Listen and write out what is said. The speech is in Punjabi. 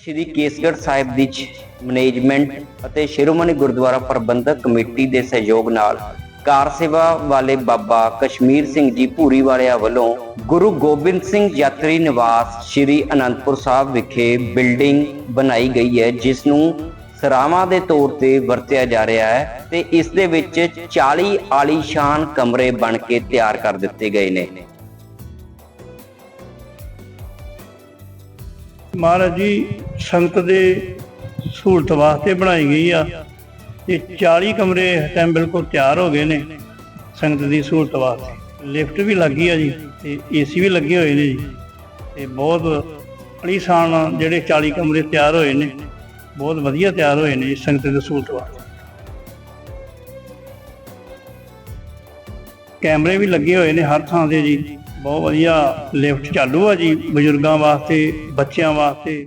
ਸ਼੍ਰੀ ਕੇਸਗੜ੍ਹ ਸਾਹਿਬ ਦੀ ਮੈਨੇਜਮੈਂਟ ਅਤੇ ਸ਼ਿਰੋਮਣੀ ਗੁਰਦੁਆਰਾ ਪ੍ਰਬੰਧਕ ਕਮੇਟੀ ਦੇ ਸਹਿਯੋਗ ਨਾਲ ਕਾਰ ਸੇਵਾ ਵਾਲੇ ਬਾਬਾ ਕਸ਼ਮੀਰ ਸਿੰਘ ਜੀ ਭੂਰੀ ਵਾਲਿਆਂ ਵੱਲੋਂ ਗੁਰੂ ਗੋਬਿੰਦ ਸਿੰਘ ਯਾਤਰੀ ਨਿਵਾਸ ਸ਼੍ਰੀ ਅਨੰਦਪੁਰ ਸਾਹਿਬ ਵਿਖੇ ਬਿਲਡਿੰਗ ਬਣਾਈ ਗਈ ਹੈ, ਜਿਸ ਨੂੰ ਸਰਾਵਾਂ ਦੇ ਤੌਰ ਤੇ ਵਰਤਿਆ ਜਾ ਰਿਹਾ ਹੈ ਤੇ ਇਸ ਦੇ ਵਿੱਚ 40 ਆਲੀਸ਼ਾਨ ਕਮਰੇ ਬਣ ਕੇ ਤਿਆਰ ਕਰ ਦਿੱਤੇ ਗਏ ਨੇ। ਮਹਾਰਾਜ ਜੀ, ਸੰਗਤ ਦੇ ਸਹੂਲਤ ਵਾਸਤੇ ਬਣਾਈ ਗਈ ਆ। ਇਹ 40 ਕਮਰੇ ਇਸ ਟਾਈਮ ਬਿਲਕੁਲ ਤਿਆਰ ਹੋ ਗਏ ਨੇ ਸੰਗਤ ਦੀ ਸਹੂਲਤ ਵਾਸਤੇ। ਲਿਫਟ ਵੀ ਲੱਗੀ ਆ ਜੀ ਤੇ ਏਸੀ ਵੀ ਲੱਗੇ ਹੋਏ ਨੇ ਜੀ। ਤੇ ਬਹੁਤ ਅਲੀਸ਼ਾਨ ਜਿਹੜੇ 40 ਕਮਰੇ ਤਿਆਰ ਹੋਏ ਨੇ, ਬਹੁਤ ਵਧੀਆ ਤਿਆਰ ਹੋਏ ਨੇ ਜੀ ਸੰਗਤ ਦੀ ਸਹੂਲਤ ਵਾਸਤੇ। ਕੈਮਰੇ ਵੀ ਲੱਗੇ ਹੋਏ ਨੇ ਹਰ ਥਾਂ ਤੇ ਜੀ। ਬਹੁਤ ਵਧੀਆ ਲਿਫਟ ਚਾਲੂ ਆ ਜੀ ਬਜ਼ੁਰਗਾਂ ਵਾਸਤੇ ਬੱਚਿਆਂ ਵਾਸਤੇ।